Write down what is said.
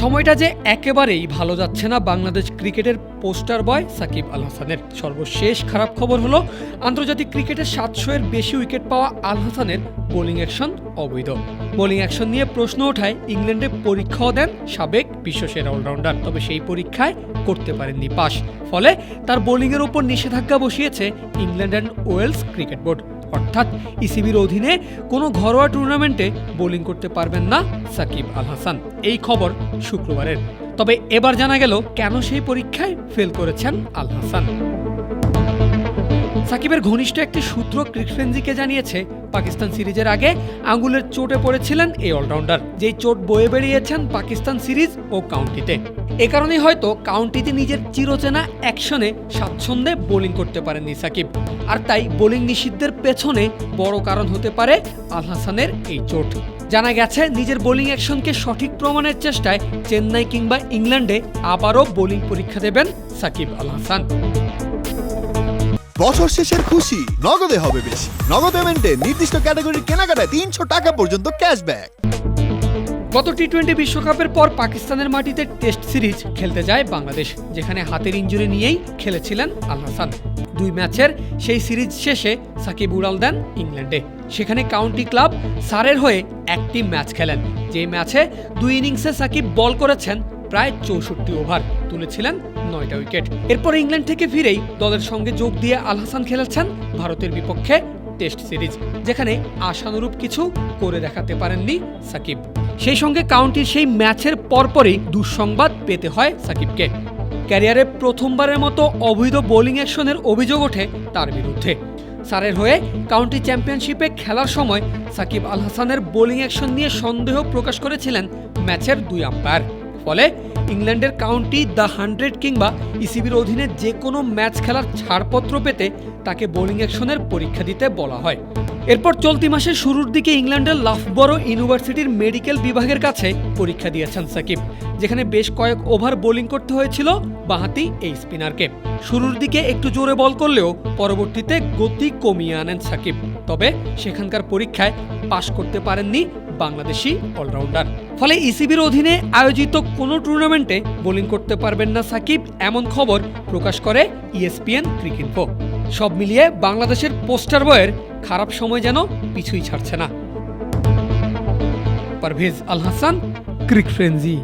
সময়টা যে একেবারেই ভালো যাচ্ছে না বাংলাদেশ ক্রিকেটের পোস্টার বয় সাকিব আল হাসানের। সর্বশেষ খারাপ খবর হলো, আন্তর্জাতিক ক্রিকেটে সাতশো এর বেশি উইকেট পাওয়া আল হাসানের বোলিং অ্যাকশন অবৈধ। বোলিং অ্যাকশন নিয়ে প্রশ্ন ওঠায় ইংল্যান্ডে পরীক্ষাও দেন সাবেক বিশ্বসেরা অলরাউন্ডার, তবে সেই পরীক্ষায় করতে পারেননি পাশ ফলে তার বোলিংয়ের ওপর নিষেধাজ্ঞা বসিয়েছে England and Wales cricket board. অর্থাৎ ইসিবির অধীনে কোনো ঘরোয়া টুর্নামেন্টে বোলিং করতে পারবেন না সাকিব আল হাসান। এই খবর শুক্রবারের। তবে এবার জানা গেল কেন সেই পরীক্ষায় ফেল করেছেন আল হাসান। সাকিবের ঘনিষ্ঠ একটি সূত্র ক্রিকফ্রেন্সিকে জানিয়েছে, পাকিস্তান সিরিজের আগে আঙ্গুলের চোটে পড়েছিলেন এই অলরাউন্ডার, যেই চোট বয়ে বেরিয়েছেন পাকিস্তান সিরিজ ও কাউন্টিতে। এ কারণেই হয়তো কাউন্টিতে নিজের চিরচেনা অ্যাকশনে স্বাচ্ছন্দ্যে বোলিং করতে পারেননি সাকিব। আর তাই বোলিং নিষিদ্ধের পেছনে বড় কারণ হতে পারে আল হাসানের এই চোট। জানা গেছে, নিজের বোলিং অ্যাকশনকে সঠিক প্রমাণের চেষ্টায় চেন্নাই কিংবা ইংল্যান্ডে আবারও বোলিং পরীক্ষা দেবেন সাকিব আল হাসান। বছর শেষের খুশি। নগদে হবে বেশি। নগদ পেমেন্টে নির্দিষ্ট ক্যাটাগরির কেনাকাটায় তিনশো টাকা পর্যন্ত ক্যাশব্যাক। গত টি টোয়েন্টি বিশ্বকাপের পর পাকিস্তানের মাটিতে টেস্ট সিরিজ খেলতে যায় বাংলাদেশ, যেখানে হাতের ইঞ্জুরি নিয়েই খেলেছিলেন আল হাসান। দুই ম্যাচের সেই সিরিজ শেষে সাকিব উড়াল দেন ইংল্যান্ডে। সেখানে কাউন্টি ক্লাব সারের হয়ে একটি ম্যাচ খেলেন। যে ম্যাচে দুই ইনিংসে সাকিব বল করেছেন প্রায় চৌষট্টি ওভার। তুলেছিলেন নয়টা উইকেট। এরপর ইংল্যান্ড থেকে ফিরেই দলের সঙ্গে যোগ দিয়ে আল হাসান খেলেছেন ভারতের বিপক্ষে টেস্ট সিরিজ, যেখানে আশানুরূপ কিছু করে দেখাতে পারেননি সাকিব। সেই সঙ্গে কাউন্টির সেই ম্যাচের পরপরই দুঃসংবাদ পেতে হয় সাকিবকে। ক্যারিয়ারে প্রথমবারের মতো অবৈধ বোলিং অ্যাকশনের অভিযোগ ওঠে তার বিরুদ্ধে। সারের হয়ে কাউন্টি চ্যাম্পিয়নশিপে খেলার সময় সাকিব আল হাসানের বোলিং অ্যাকশন নিয়ে সন্দেহ প্রকাশ করেছিলেন ম্যাচের দুই আম্পায়ার। ফলে ইংল্যান্ডের কাউন্টি দ্য হান্ড্রেড কিংবা ইসিবির অধীনে যে কোনো ম্যাচ খেলার ছাড়পত্র পেতে তাকে বোলিং অ্যাকশনের পরীক্ষা দিতে বলা হয়। এরপর চলতি মাসের শুরুর দিকে ইংল্যান্ডের লাফবরো ইউনিভার্সিটির মেডিকেল বিভাগের কাছে পরীক্ষা দিয়েছেন সাকিব, যেখানে বেশ কয়েক ওভার বোলিং করতে হয়েছিল বাঁহাতি এই স্পিনারকে। শুরুর দিকে একটু জোরে বল করলেও পরবর্তীতে গতি কমিয়ে আনেন সাকিব, তবে সেখানকার পরীক্ষায় পাশ করতে পারেননি বাংলাদেশি অলরাউন্ডার। ফলে ইসিবির অধীনে আয়োজিত কোনো টুর্নামেন্টে বোলিং করতে পারবেন না সাকিব, এমন খবর প্রকাশ করে ইএসপিএন ক্রিকেটফো সব মিলিয়ে বাংলাদেশের পোস্টার বয়ের খারাপ সময় যেন পিছুই ছাড়ছে না। Parvez Al Hasan, cric frenzy